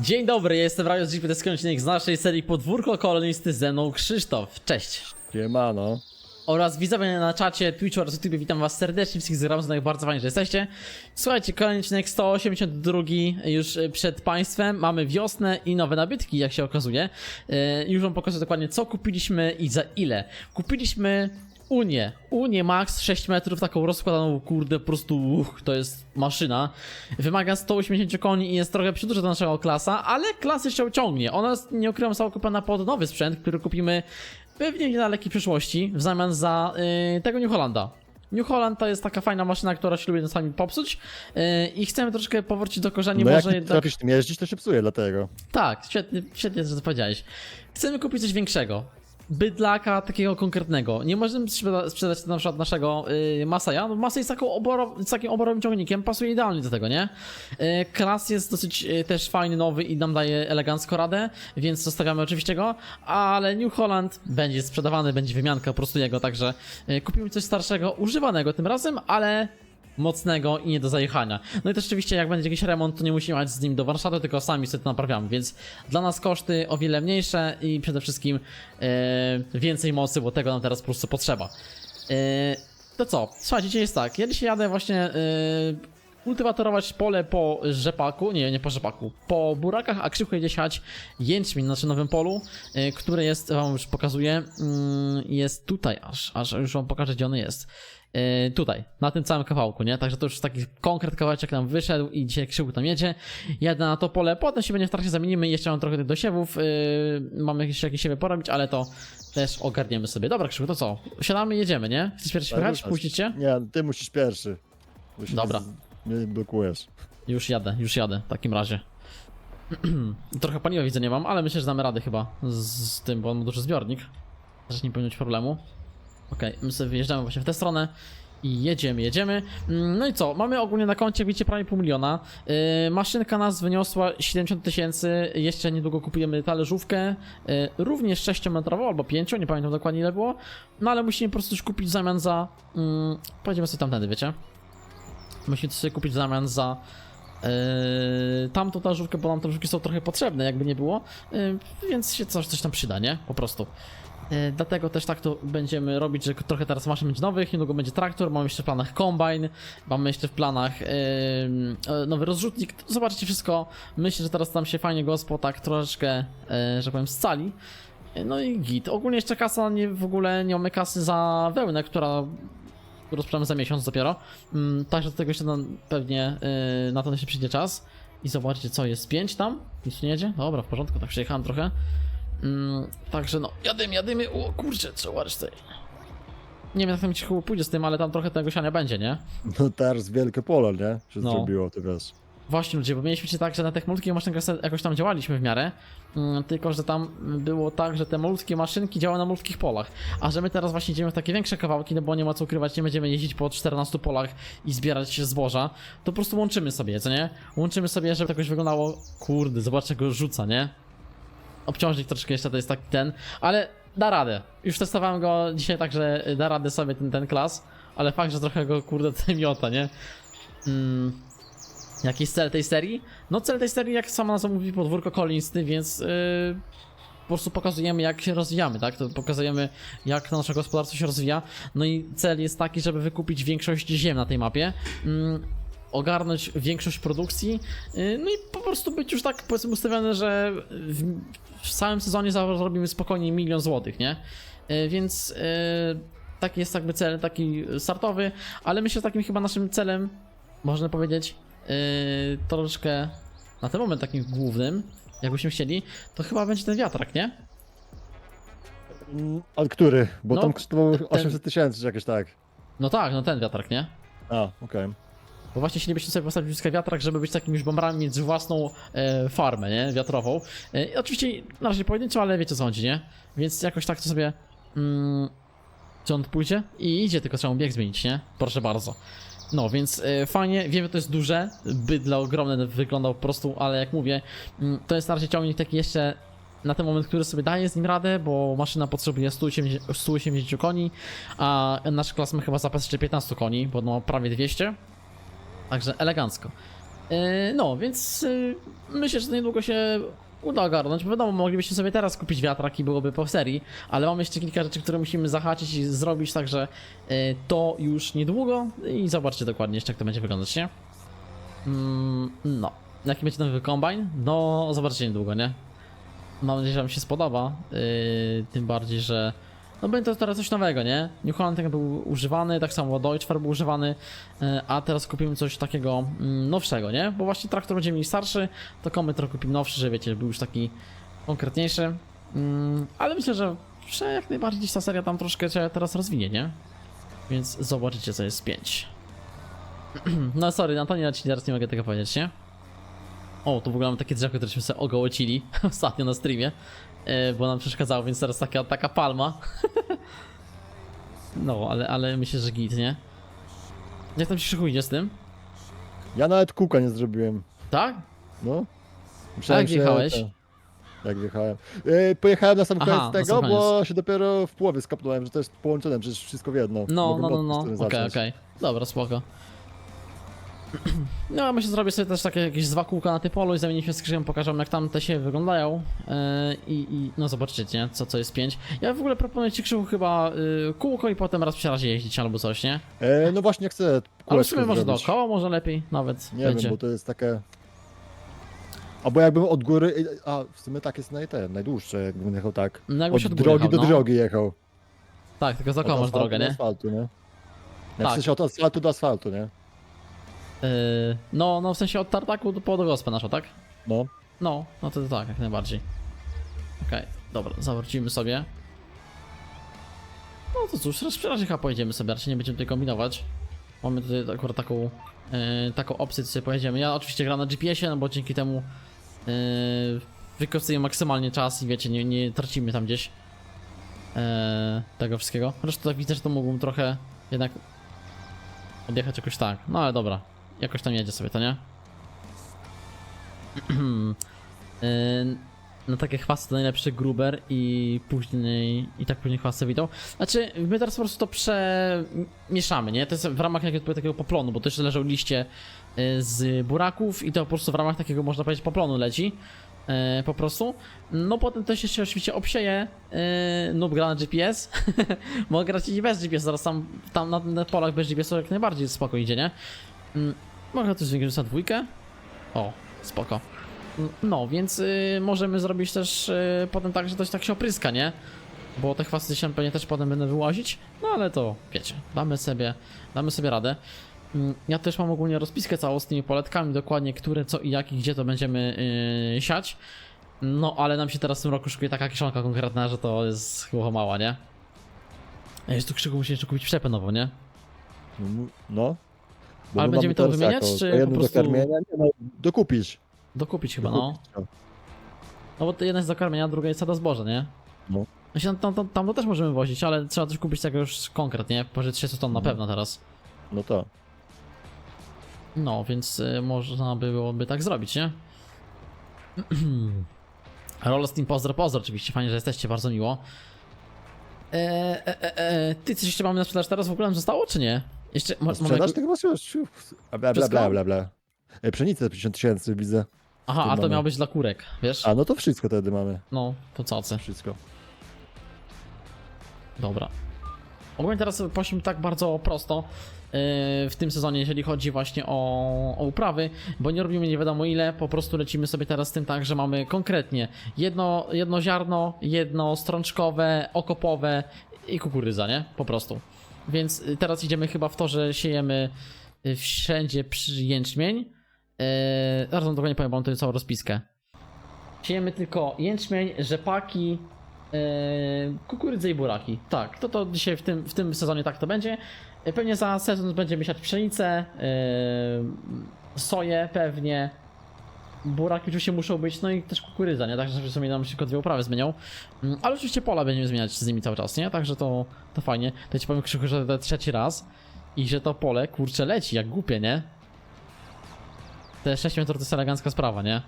Dzień dobry, jestem Rajos Jeep, to jest odcinek z naszej serii Podwórko Kolonisty ze mną Krzysztof. Cześć. Siemano. Oraz widzowie na czacie Twitchu oraz YouTube, witam was serdecznie, wszystkich z Ramzonek, bardzo fajnie, że jesteście. Słuchajcie, kolejny odcinek 182 już y, przed państwem, mamy wiosnę i nowe nabytki, jak się okazuje. Y, Już wam pokażę dokładnie, co kupiliśmy i za ile. Kupiliśmy Unię, Unię Max 6 metrów, taką rozkładaną, kurde, po prostu, uch, to jest maszyna. Wymaga 180 koni i jest trochę przydłuża do naszego klasa, ale klas jeszcze ociągnie. Ona jest, nie ukrywam, została kupiona pod nowy sprzęt, który kupimy pewnie w niedalekiej przyszłości, w zamian za y, tego New Hollanda. New Holland to jest taka fajna maszyna, która się lubi czasami popsuć y, i chcemy troszkę powrócić do korzeni, No jak może nie jednak... trafisz tym jeździć, to się psuje dlatego. Tak, świetnie, świetnie, że to powiedziałeś. Chcemy kupić coś większego. Bydlaka takiego konkretnego. Nie możemy sprzeda sprzedać na przykład naszego yy, Masaja. No, Masaj oboro z takim oborowym ciągnikiem, pasuje idealnie do tego, nie? Klas jest dosyć yy, też fajny, nowy i nam daje elegancko radę, więc zostawiamy oczywiście go, ale New Holland będzie sprzedawany, będzie wymianka po prostu jego, także yy, kupimy coś starszego, używanego tym razem, ale mocnego i nie do zajechania. No i też oczywiście jak będzie jakiś remont, to nie musimy jechać z nim do warsztatu, tylko sami sobie to naprawiamy, więc dla nas koszty o wiele mniejsze i przede wszystkim e, więcej mocy, bo tego nam teraz po prostu potrzeba. E, to co? Słuchajcie, dzisiaj jest tak, ja dzisiaj jadę właśnie e, kultywatorować pole po rzepaku, nie, nie po rzepaku, po burakach, a Krzychu jedzie siać jęczmień na naszym nowym polu, e, które jest, wam już pokazuję, mm, jest tutaj aż, aż już wam pokażę gdzie on jest. E, tutaj, na tym całym kawałku, nie? Także to już taki konkret kawałeczek nam wyszedł i dzisiaj Krzychu tam jedzie. Jadę na to pole, potem się będzie w trakcie zamienimy, jeszcze mam trochę tych dosiewów, yy, mamy jeszcze jakieś siebie porobić, ale to też ogarniemy sobie. Dobra Krzychu, to co? Siadamy i jedziemy, nie? Chcesz pierwszy Tak, jechać? ruszać. Puścić cię? Nie, ty musisz pierwszy. Się Dobra. Nie, nie blokujesz. Już jadę, już jadę, w takim razie. Trochę paliwa widzę nie mam, ale myślę, że damy radę chyba z, z tym, bo on ma duży zbiornik. Też nie powinno być problemu. Okej, my sobie wyjeżdżamy właśnie w tę stronę i jedziemy, jedziemy. Mm, No i co, mamy ogólnie na koncie, widzicie, prawie pół miliona. Yy, maszynka nas wyniosła 70 tysięcy, jeszcze niedługo kupujemy talerzówkę, yy, również 6-metrową albo 5, nie pamiętam dokładnie ile było. No ale musimy po prostu coś kupić w zamian za... Yy, pojedziemy sobie tamtędy, wiecie? Musimy coś kupić w zamian za... Yy, tamtą talerzówkę, bo nam te żówki są trochę potrzebne, jakby nie było, yy, więc się coś, coś tam przyda, nie? Po prostu. Yy, dlatego też tak to będziemy robić, że trochę teraz maszyn będzie nowych, niedługo będzie traktor, mamy jeszcze w planach kombine, mamy jeszcze w planach yy, yy, nowy rozrzutnik, zobaczycie wszystko. Myślę, że teraz tam się fajnie gospo tak troszeczkę, yy, że powiem, scali. Yy, No i git. Ogólnie jeszcze kasa, nie, w ogóle nie mamy kasy za wełnę, która rozprzedamy za miesiąc dopiero. Mm, także do tego jeszcze pewnie yy, na to jeszcze przyjdzie czas. I zobaczcie co jest 5 tam? Nic nie jedzie? Dobra, w porządku, tak przejechałem trochę. Mm, także no, jadymy, jadymy. O kurczę, trzeba tutaj. Nie wiem jak tam ci chyba pójdzie z tym, ale tam trochę tego siania będzie, nie? No teraz wielkie pole, nie? Się No. zrobiło, to wiesz. Właśnie ludzie, bo mieliśmy się tak, że na tych malutkich maszynkach jakoś tam działaliśmy w miarę, mm, tylko że tam było tak, że te malutkie maszynki działały na malutkich polach, a że my teraz właśnie idziemy w takie większe kawałki, no bo nie ma co ukrywać, nie będziemy jeździć po 14 polach i zbierać zboża, to po prostu łączymy sobie, co nie? Łączymy sobie, żeby to jakoś wyglądało, kurde, zobacz jak go rzuca, nie? Obciążnik troszkę jeszcze to jest taki ten, ale da radę. Już testowałem go dzisiaj tak, że da radę sobie ten, ten klas, ale fakt, że trochę go kurde miota, nie? Mm. Jaki jest cel tej serii? No cel tej serii, jak sama nazwa mówi, podwórko kolinisty, więc yy, po prostu pokazujemy jak się rozwijamy, tak? To pokazujemy jak nasze gospodarstwo się rozwija. No i cel jest taki, żeby wykupić większość ziem na tej mapie. Mm, ogarnąć większość produkcji, yy, no i po prostu być już tak powiedzmy ustawione, że w, w całym sezonie zarobimy spokojnie milion złotych, nie? Yy, więc yy, taki jest jakby cel, taki startowy, ale myślę, że takim chyba naszym celem, można powiedzieć, yy, troszeczkę na ten moment takim głównym, jakbyśmy chcieli, to chyba będzie ten wiatrak, nie? Ale który? Bo No, tam kosztowało ten- 800 tysięcy czy jakieś tak. No tak, no ten wiatrak, nie? A, okej. Bo właśnie chcielibyśmy sobie postawić blisko wiatrak, żeby być takimi już bombrami mieć własną e, farmę, nie? Wiatrową. E, i oczywiście na razie pojedynczo, ale wiecie co chodzi, nie? Więc jakoś tak to sobie... Mm, czy on pójdzie? I idzie, tylko trzeba mu bieg zmienić, nie? Proszę bardzo. No, więc e, fajnie, wiem, że to jest duże, bydle ogromne wyglądał po prostu, ale jak mówię, mm, to jest na razie ciągnik taki jeszcze na ten moment, który sobie daje z nim radę, bo maszyna potrzebuje 180, 180 koni, a nasz klas ma chyba zapas jeszcze 15 koni, bo no prawie 200. Także elegancko. E, No, więc y, myślę, że niedługo się uda ogarnąć. Wiadomo, moglibyśmy sobie teraz kupić wiatrak i byłoby po serii, ale mamy jeszcze kilka rzeczy, które musimy zahaczyć i zrobić, także y, to już niedługo i zobaczcie dokładnie jeszcze, jak to będzie wyglądać, nie? Mm, no. Jaki będzie nowy kombine? No, zobaczycie niedługo, nie? Mam nadzieję, że wam się spodoba. Yy, tym bardziej, że no będzie to teraz coś nowego, nie? New Holland był używany, tak samo Deutschfar był używany, yy, a teraz kupimy coś takiego mm, nowszego, nie? Bo właśnie traktor będzie mieli starszy, to komy trochę kupimy nowszy, że wiecie, był już taki konkretniejszy. Mm, ale myślę, że, że jak najbardziej gdzieś ta seria tam troszkę się teraz rozwinie, nie? Więc zobaczycie, co jest z 5. no sorry, Antoni, ja ci teraz nie mogę tego powiedzieć, nie? O, tu w ogóle mamy takie drzewko, któreśmy sobie ogołocili ostatnio na streamie, e, bo nam przeszkadzało, więc teraz taka, taka palma. no, ale, ale myślę, że git, nie? Jak tam się idzie z tym? Ja nawet kółka nie zrobiłem. Tak? No. A jak wjechałeś? te- Jak wjechałem? E, pojechałem na sam Aha, koniec na tego, sam bo się dopiero w połowie skapnąłem, że to jest połączone, przecież wszystko w jedno. No, Mogłem no, no, no, strony okej, zacząć. okej. Dobra, spoko. No, a myślę, zrobię sobie też takie jakieś dwa kółka na typolu i zamieniliśmy z krzyżem, pokażę jak tam te się wyglądają yy, i, no zobaczycie, nie? Co, co jest 5. Ja w ogóle proponuję ci krzyżu chyba yy, kółko i potem raz przy razie jeździć albo coś, nie? E, no właśnie chcę Ale w sumie może zrobić. dookoła, może lepiej nawet Nie będzie. wiem, bo to jest takie... Albo jakbym od góry... A, w sumie tak jest naj, ten, najdłuższe, jakbym jechał tak. No jakbyś od od drogi jechał, do no. drogi jechał. Tak, tylko dookoła masz drogę, nie? asfaltu, nie? Tak. W sensie od asfaltu do asfaltu, nie? Yy, no, no w sensie od tartaku do, po do gospę naszą, tak? No. No, no to tak, jak najbardziej. Okej, dobra, zawrócimy sobie. No to cóż, raz razie chyba pojedziemy sobie, raczej nie będziemy tutaj kombinować. Mamy tutaj akurat taką, e, taką opcję, co sobie pojedziemy. Ja oczywiście gram na GPS-ie, no bo dzięki temu e, wykorzystuję maksymalnie czas i wiecie, nie, nie tracimy tam gdzieś e, tego wszystkiego. Zresztą tak widzę, że to mógłbym trochę jednak odjechać jakoś tak. No ale dobra, jakoś tam jedzie sobie, to nie? Yy, No takie chwasty najlepszy gruber i później i tak później chwasty widą. Znaczy, my teraz po prostu to przemieszamy, nie? To jest w ramach jakiegoś takiego poplonu, bo jeszcze leżą liście yy, z buraków i to po prostu w ramach takiego, można powiedzieć, poplonu leci. Yy, po prostu. No potem to się oczywiście obsieje. Noob gra na GPS. Mogę grać i bez GPS, zaraz tam, tam na, na polach bez GPS jak najbardziej spoko idzie, nie? Yy, tu zwiększyć na dwójkę. O, spoko. No, więc y, możemy zrobić też y, potem tak, że się tak się opryska, nie? Bo te chwasty się pewnie też potem będę wyłazić, no ale to wiecie, damy sobie, damy sobie radę. Mm, Ja też mam ogólnie rozpiskę całą z tymi poletkami, dokładnie które, co i jak i gdzie to będziemy yy, siać. No, ale nam się teraz w tym roku szykuje taka kieszonka konkretna, że to jest chyba mała, nie? Jest tu krzyku, musi jeszcze kupić przepę nową, nie? No. No. Bo Ale my będziemy to wymieniać, jako, czy po prostu- do karmienia? Nie, no, dokupić. Dokupić chyba, no. Dokupić, no. No bo to jedna jest do karmienia, a druga jest do zboża, nie? No. No się tam, tam, tam, tam to też możemy wozić, ale trzeba też kupić tego już konkretnie, pożyć 300 ton na Mhm. pewno teraz. No to. No, więc y, można byłoby tak zrobić, nie? Roll Steam, pozdro, pozdro oczywiście, fajnie, że jesteście, bardzo miło. E, e, e, e, ty coś jeszcze mamy na sprzedaż teraz w ogóle nam zostało, czy nie? Jeszcze, mo-. Sprzedaż tego masz już. Bla bla bla bla bla. E, Pszenicę 50 tysięcy widzę. Aha, a to mamy. miało być dla kurek, wiesz? A no to wszystko wtedy mamy. No, to cacy. Wszystko. Dobra. Ogólnie teraz poszliśmy tak bardzo prosto yy, w tym sezonie, jeżeli chodzi właśnie o, o uprawy, bo nie robimy nie wiadomo ile, po prostu lecimy sobie teraz z tym tak, że mamy konkretnie jedno, jedno ziarno, jedno strączkowe, okopowe i kukurydza, nie? Po prostu. Więc y, teraz idziemy chyba w to, że siejemy y, wszędzie przy jęczmień. Yy, zaraz wam dokładnie powiem, bo mam tutaj całą rozpiskę. Siejemy tylko jęczmień, rzepaki, Eee, kukurydzę i buraki. Tak, to to dzisiaj w tym, w tym sezonie tak to będzie. Pewnie za sezon będziemy siać pszenicę, eee, soję pewnie. Buraki oczywiście muszą być, no i też kukurydza, nie? Także w sumie nam się tylko dwie uprawy zmienią. Mm, Ale oczywiście pola będziemy zmieniać z nimi cały czas, nie? Także to, to fajnie. To ci powiem Krzychu, że to trzeci raz i że to pole, kurczę, leci jak głupie, nie? Te 6 metrów to jest elegancka sprawa, nie?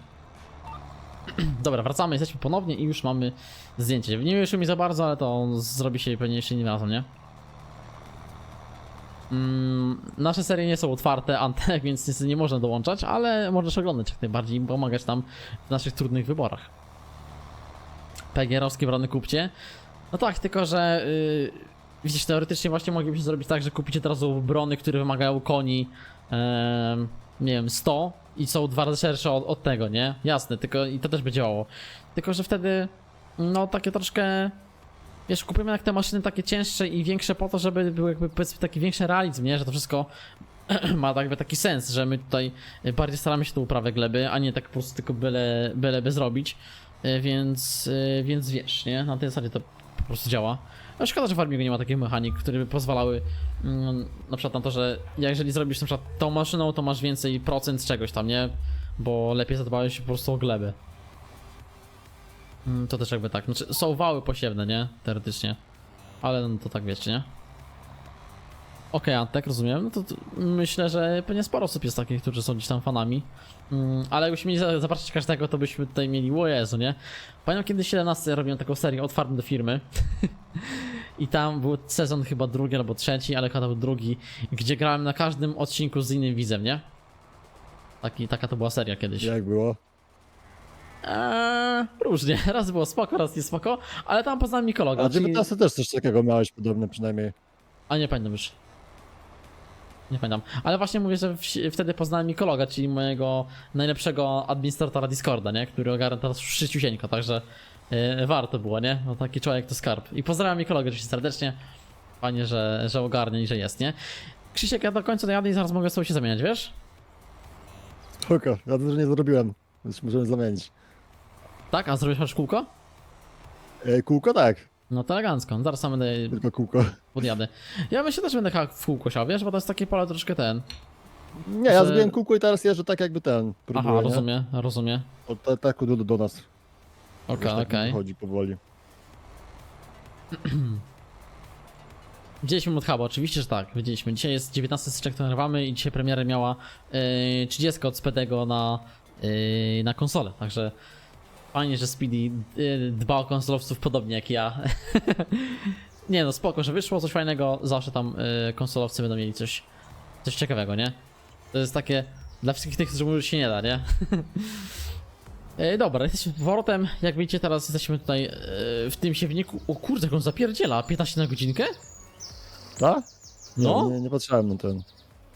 Dobra, wracamy, jesteśmy ponownie i już mamy zdjęcie. Nie wyszło mi za bardzo, ale to zrobi się pewnie jeszcze innym razem, nie? Mm, nasze serie nie są otwarte, Antek, więc niestety nie można dołączać, ale możesz oglądać jak najbardziej i pomagać nam w naszych trudnych wyborach. PGR-owskie brony kupcie. No tak, tylko że yy, widzisz, teoretycznie właśnie moglibyśmy zrobić tak, że kupicie od razu brony, które wymagają koni, em, nie wiem, 100 i są dwa razy szersze od, od tego, nie? Jasne, tylko i to też by działało. Tylko, że wtedy, no takie troszkę Wiesz, kupujemy jak te maszyny takie cięższe i większe po to, żeby był jakby taki większy realizm, nie? Że to wszystko ma jakby taki sens, że my tutaj bardziej staramy się tą uprawę gleby, a nie tak po prostu tylko byle, byle by zrobić. E, Więc, e, więc wiesz, nie? Na tej zasadzie to po prostu działa. No szkoda, że w Armigu nie ma takich mechanik, które by pozwalały mm, na przykład na to, że jeżeli zrobisz na przykład tą maszyną, to masz więcej procent czegoś tam, nie? Bo lepiej zadbałeś po prostu o glebę. Mm, To też jakby tak. Znaczy, są wały posiewne, nie? Teoretycznie. Ale no to tak wiecie, nie? Okej, Antek, rozumiem. No to, to myślę, że pewnie sporo osób jest takich, którzy są gdzieś tam fanami. Mm, ale jakbyśmy mieli za- zapraszać każdego, to byśmy tutaj mieli, o Jezu, nie? Pamiętam kiedyś 17 robiłem taką serię od farm do firmy. I tam był sezon chyba drugi albo trzeci, ale chyba to był drugi, gdzie grałem na każdym odcinku z innym widzem, nie? Taki, taka to była seria kiedyś. Jak było? Eee, różnie. Raz było spoko, raz nie spoko, ale tam poznałem Mikologa. A czyli- 19 też coś takiego miałeś podobne przynajmniej. A nie pamiętam już. Nie pamiętam. Ale właśnie mówię, że w, wtedy poznałem Mikologa, czyli mojego najlepszego administratora Discorda, nie? Który ogarnia teraz szybciusieńko, także yy, warto było, nie? No taki człowiek to skarb. I pozdrawiam Mikologa oczywiście serdecznie. Fajnie, że, że ogarnia i że jest, nie? Krzysiek, ja do końca dojadę i zaraz mogę tobą się zamieniać, wiesz? Spoko, ja też nie zrobiłem, więc możemy zamienić. Tak? A zrobisz kółko? E, kółko tak, No to elegancko. No Zaraz sam będę tylko kółko. podjadę. Ja myślę też będę w kółko siał, wiesz? Bo to jest takie pole troszkę ten. Nie, ja Że- zrobiłem kółko i teraz jeżdżę tak jakby ten. Próbuję, Aha, nie? rozumiem, rozumiem. O, ta, tak do, do nas. Okej, tak okej. Chodzi powoli. Widzieliśmy od Huba, oczywiście, że tak, widzieliśmy. Dzisiaj jest 19 stycznia, który nagrywamy i dzisiaj premierę miała yy, 30 od Spedego na, yy, na konsolę, także fajnie, że Speedy yy, dba o konsolowców podobnie jak ja. nie no, spoko, że wyszło coś fajnego, zawsze tam yy, konsolowcy będą mieli coś, coś ciekawego, nie? To jest takie dla wszystkich tych, którzy mówią, że się nie da, nie? Yy, dobra, jesteśmy powrotem, jak widzicie teraz jesteśmy tutaj w tym siewniku, o kurde, jak on zapierdziela, 15 na godzinkę? Tak? Nie, No. Nie, nie patrzałem na ten.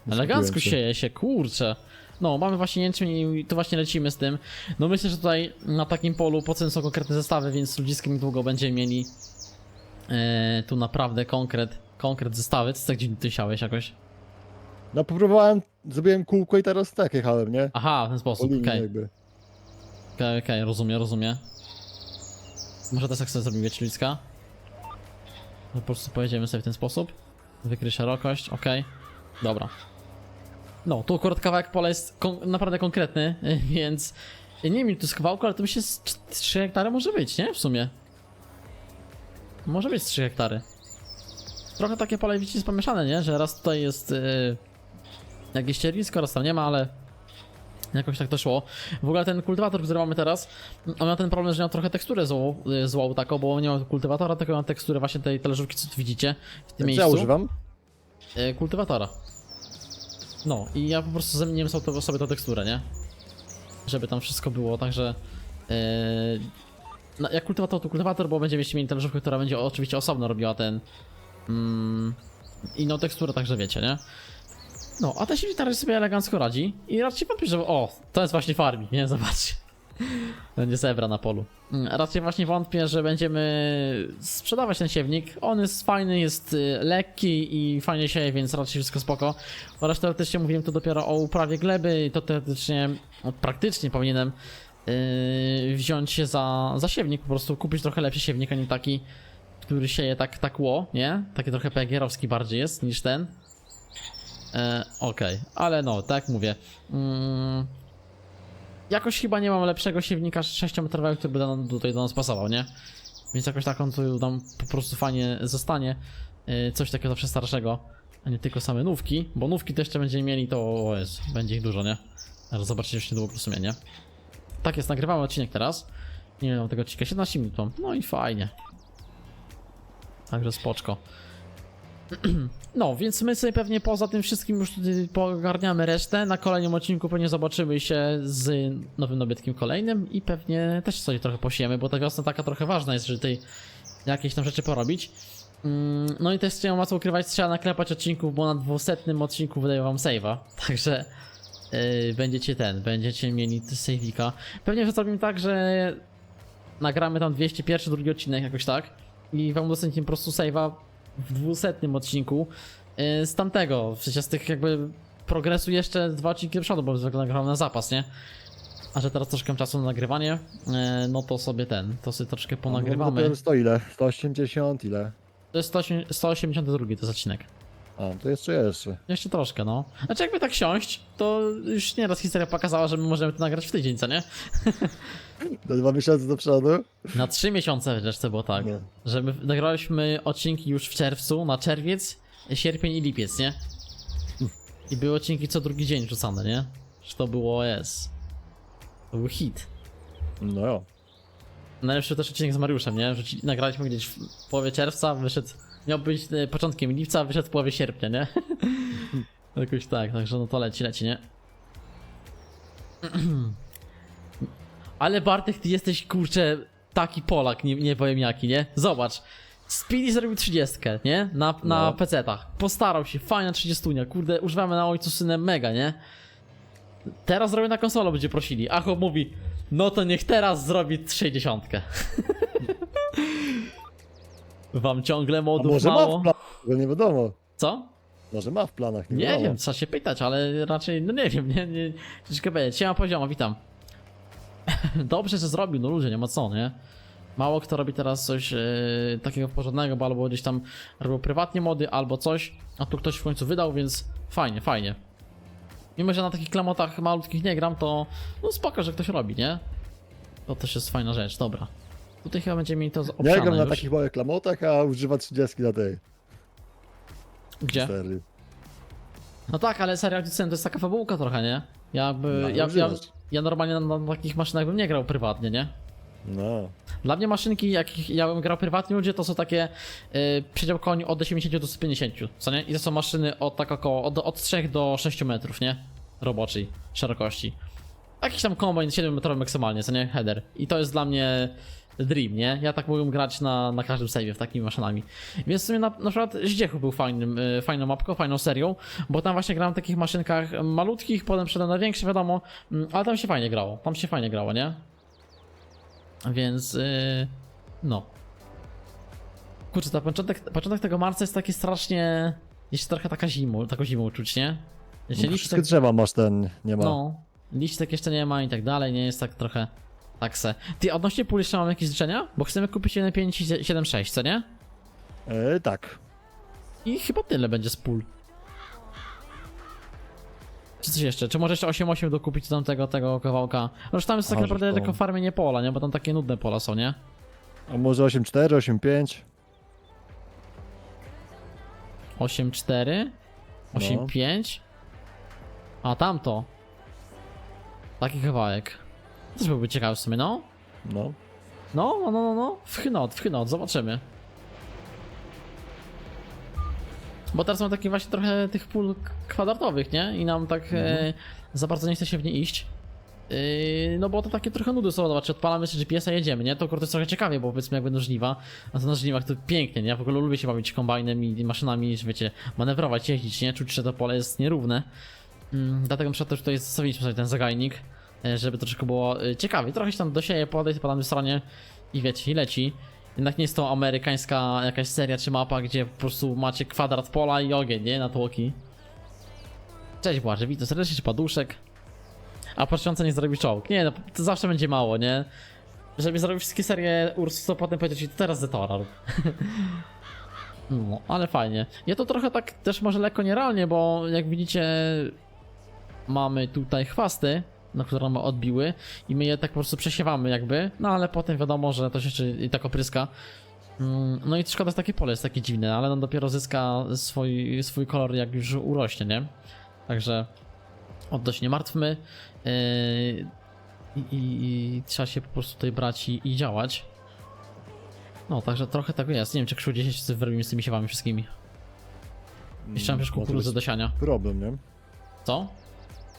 Nie Elegancko się. sieje się, kurczę. No, mamy właśnie jęczmień i tu właśnie lecimy z tym. No myślę, że tutaj na takim polu po są konkretne zestawy, więc ludziskie niedługo będziemy mieli e, tu naprawdę konkret, konkret zestawy. Co tak dziwnie ty siałeś jakoś? No próbowałem, zrobiłem kółko i teraz tak jechałem, nie? Aha, w ten Po sposób, linii okej, jakby. okej, okej, rozumiem, rozumiem. Może też tak sobie zrobimy, wiecie, ludzka? No, po prostu pojedziemy sobie w ten sposób. Wykryj szerokość, okej. Dobra. No, tu akurat kawałek pola jest kon naprawdę konkretny, więc nie wiem ile to jest kawałku, ale to myślę z 3 hektary może być, nie? W sumie. Może być z 3 hektary. Trochę takie pole widzicie jest pomieszane, nie? Że raz tutaj jest yy, jakieś ściernisko, raz tam nie ma, ale jakoś tak to szło. W ogóle ten kultywator, który mamy teraz, on ma ten problem, że miał trochę teksturę złą, yy, złą taką, bo nie ma kultywatora, tylko ma teksturę właśnie tej talerzówki, co tu widzicie w tym ja miejscu. używam? E, kultywatora. No i ja po prostu zamieniłem sobie, tą teksturę, nie? Żeby tam wszystko było, także... E, no, jak kultywator to kultywator, bo będziemy mieli talerzówkę, która będzie oczywiście osobno robiła ten... Mm, inną teksturę, także wiecie, nie? No, a ten silnik teraz sobie elegancko radzi i raczej wątpię, że... O, to jest właśnie farmi, nie? Zobaczcie. Będzie zebra na polu. Mm, Raczej właśnie wątpię, że będziemy sprzedawać ten siewnik. On jest fajny, jest y, lekki i fajnie sieje, więc raczej wszystko spoko. Oraz teoretycznie mówiłem tu dopiero o uprawie gleby i to teoretycznie, no, praktycznie powinienem yy, wziąć się za, za siewnik, po prostu kupić trochę lepszy siewnik, a nie taki, który sieje tak, tak ło, nie? Taki trochę PGR-owski bardziej jest niż ten. E, Okej, ale no, tak mówię. Mm, jakoś chyba nie mam lepszego siewnika 6-metrowego, który by do, tutaj do nas pasował, nie? Więc jakoś tak on tu nam po prostu fajnie zostanie. Yy, Coś takiego zawsze starszego, a nie tylko same nówki, bo nówki to jeszcze będziemy mieli, to o jest, będzie ich dużo, nie? Zaraz zobaczycie już niedługo w sumie, nie? Tak jest, nagrywamy odcinek teraz. Nie wiem, tego odcinka 17 minut mam. No i fajnie. Także spoczko. No, więc my sobie pewnie poza tym wszystkim już pogarniamy resztę. Na kolejnym odcinku pewnie zobaczymy się z nowym dobytkiem kolejnym i pewnie też sobie trochę posiemy, bo ta wiosna taka trochę ważna jest, żeby tutaj jakieś tam rzeczy porobić. Mm, No i też chciałem was ukrywać, trzeba naklepać odcinków, bo na 200 odcinku wydaję wam save'a, także yy, będziecie ten, będziecie mieli save'ika. Pewnie zrobimy tak, że nagramy tam 201, drugi odcinek jakoś tak i wam udostępnimy po prostu save'a w 200 odcinku yy, z tamtego, w sensie z tych jakby progresu jeszcze dwa odcinki do przodu, bo zwykle nagrałem na zapas, nie? A że teraz troszkę czasu na nagrywanie, yy, no to sobie ten, to sobie troszkę No, ponagrywamy. dopiero sto ile? 180 ile? To jest 180 182 to jest odcinek. A, to jeszcze jeszcze. Jeszcze troszkę, no. Znaczy jakby tak siąść, to już nieraz historia pokazała, że my możemy to nagrać w tydzień, co nie? Do dwa miesiące do przodu? Na trzy miesiące wreszcie było tak. No. Że my nagraliśmy odcinki już w czerwcu, na czerwiec, sierpień i lipiec, nie? I były odcinki co drugi dzień rzucane, nie? Że to było S. To był hit. No jo. Najlepszy też odcinek z Mariuszem, nie? Że ci- nagraliśmy gdzieś w połowie czerwca, wyszedł. Miał być e, początkiem lipca, wyszedł w połowie sierpnia, nie? Jakoś tak, także no to leci, leci, nie? Ale Bartek, ty jesteś kurczę taki Polak, nie, nie powiem jaki, nie? Zobacz. Speedy zrobił 30, nie? Na, na No. PC-tach. Postarał się, fajna 30, kurde, używamy na ojcu synem mega, nie? Teraz zrobię na konsolę, będzie prosili. A chłop mówi, no to niech teraz zrobi 60. Wam ciągle A modów może ma mało? w planach? Tego nie wiadomo. Co? Może ma w planach, nie, Nie wiadomo. wiem, trzeba się pytać, ale raczej, no nie wiem, nie, nie, troszkę będzie. Siema poziomo, witam. Dobrze, że zrobił, no ludzie, nie ma co, nie? Mało kto robi teraz coś e, takiego porządnego, bo albo gdzieś tam robił prywatnie mody, albo coś, a tu ktoś w końcu wydał, więc fajnie, fajnie. Mimo, że na takich klamotach malutkich nie gram, to no spoko, że ktoś robi, nie? To też jest fajna rzecz, dobra. Tutaj chyba będziemy mieli to z- gram na już. takich małych klamotach, a używa 30 na tej Gdzie? No tak, ale seria Odyssey to jest taka fabułka trochę, nie? Ja jakby, No, ja, ja, używasz. ja normalnie na, na takich maszynach bym nie grał prywatnie, nie? No. Dla mnie maszynki, jakich ja bym grał prywatnie ludzie, to są takie y, przedział koni od 80 do 150, co nie? I to są maszyny od tak około, od, od 3 do 6 metrów, nie? Roboczej szerokości. Jakiś tam kombajn 7 metrowy maksymalnie, co nie? Header. I to jest dla mnie dream, nie? Ja tak mógłbym grać na, na każdym save'ie w takimi maszynami. Więc w sumie na, na przykład Zdziechu był fajnym, y, fajną mapką, fajną serią, bo tam właśnie grałem w takich maszynkach malutkich, potem szedłem na większe, wiadomo, mm, ale tam się fajnie grało, tam się fajnie grało, nie? Więc yy, no. Kurczę, ta początek, początek tego marca jest taki strasznie. Jeszcze trochę taka zimą, taką zimą czuć, nie? Jeszcze no wszystkie tak, drzewa masz ten, nie ma. no, liści tak jeszcze nie ma i tak dalej, nie jest tak trochę. Tak se. Ty odnośnie pól jeszcze mam jakieś życzenia? Bo chcemy kupić 1.5 i 7.6, co nie? E, tak. I chyba tyle będzie z pól. Czy coś jeszcze? Czy może jeszcze 8.8 dokupić do tamtego tego kawałka? No już tam jest tak naprawdę to- tylko farmie nie pola, nie? Bo tam takie nudne pola są, nie? A może 8.4, 8.5? 8-4, No. 8-5. A tamto. Taki kawałek. Też byłby ciekawy w sumie, no. No. No, no, no, no, no. Zobaczymy. Bo teraz mam takie właśnie trochę tych pól kwadratowych, nie? I nam tak e, za bardzo nie chce się w nie iść. Yy, no bo to takie trochę nudy są, zobacz, odpalamy sobie GPS-a jedziemy, nie? To akurat jest trochę ciekawie, bo powiedzmy jak będą żniwa, a to na żniwach to pięknie, nie? Ja w ogóle lubię się bawić kombajnem i maszynami, że wiecie, manewrować, jeździć, nie? Czuć, że to pole jest nierówne. Mm, dlatego na przykład też tutaj zostawiliśmy sobie ten zagajnik, e, żeby troszkę było e, ciekawie. Trochę się tam dosieje, po danej stronie i wiecie, i leci. Jednak nie jest to amerykańska jakaś seria czy mapa, gdzie po prostu macie kwadrat pola i ogień, nie? Na tłoki. Cześć Błażej, witam serdecznie, czy paduszek? A patrząca nie zrobi czołg. Nie, no to zawsze będzie mało, nie? Żeby zrobić wszystkie serie Ursus, to potem powiedzieć, to teraz Zetora. No, ale fajnie. Ja to trochę tak też może lekko nierealnie, bo jak widzicie mamy tutaj chwasty, na które mamy odbiły i my je tak po prostu przesiewamy jakby, no ale potem wiadomo, że to się jeszcze i tak opryska. Mm, No i szkoda, że takie pole jest takie dziwne, ale on dopiero zyska swój, swój kolor jak już urośnie, nie? Także się nie martwmy. Yy, i, i, trzeba się po prostu tutaj brać i, i działać. No, także trochę tak jest. Nie wiem, czy Krzył 10 wyrobimy z tymi siewami wszystkimi. Jeszcze mam Mm, może kukurydzę do siania. Problem, nie? Co?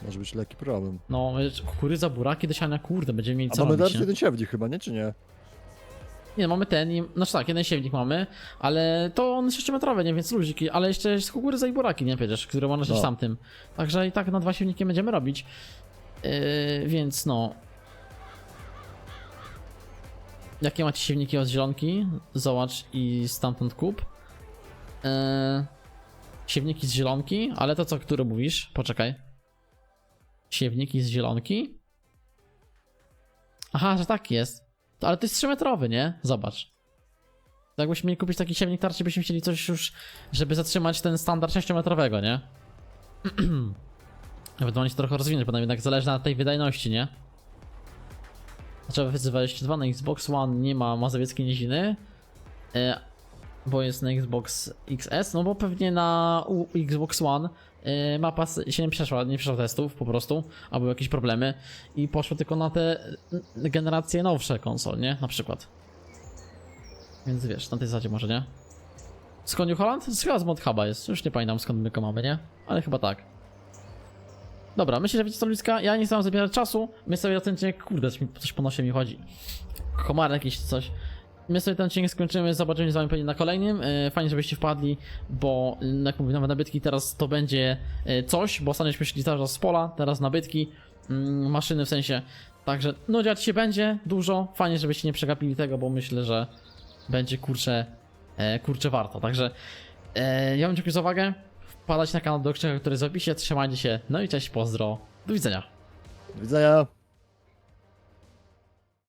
Może być lekki problem. No, kukurydza, buraki do siania, kurde, będziemy mieli A co mamy robić, teraz nie? jeden siewnik chyba, nie? Czy nie? Nie, mamy ten i... Znaczy tak, jeden siewnik mamy, ale to on jest jeszcze metrowy, nie? Więc luziki, ale jeszcze jest kukurydza i buraki, nie? Przecież, które można No. no. tamtym. Także i tak na dwa siewniki będziemy robić. Yy, więc no... Jakie macie siewniki od zielonki? Zobacz i stamtąd kup. Yy, z zielonki, ale to co, które mówisz? Poczekaj. Siewniki z zielonki? Aha, że tak jest. To, ale to jest 3-metrowy, nie? Zobacz. Jakbyśmy mieli kupić taki siewnik tarczy, byśmy chcieli coś już, żeby zatrzymać ten standard 6-metrowego, nie? Ewentualnie się trochę rozwinąć, bo nam jednak zależy na tej wydajności, nie? Trzeba wyzywać 2 na Xbox One, nie ma mazowieckiej niziny. E, bo jest na Xbox XS, no bo pewnie na Xbox One mapa s- się nie przeszła, nie przeszła testów po prostu, a były jakieś problemy i poszło tylko na te e, generacje nowsze konsol, nie? Na przykład. Więc wiesz, na tej zasadzie może, nie? Skąd New Holland? Chyba z Mod Huba jest, już nie pamiętam skąd my go mamy, nie? Ale chyba tak. Dobra, myślę, że wiecie co ludzka, ja nie chcę zabierać czasu, my sobie na kurde, coś, mi, coś po nosie mi chodzi. Komar jakiś coś. My sobie ten odcinek skończymy, zobaczymy z wami pewnie na kolejnym. E, Fajnie, żebyście wpadli, bo e, jak mówię, nowe nabytki teraz to będzie e, coś, bo ostatnio szli teraz z pola, teraz nabytki, mm, maszyny w sensie. Także no dziać się będzie dużo. Fajnie, żebyście nie przegapili tego, bo myślę, że będzie kurczę, e, kurczę warto. Także ja wam dziękuję za uwagę. Wpadać na kanał do który jest w opisie, trzymajcie się, no i cześć, pozdro, do widzenia. Do widzenia.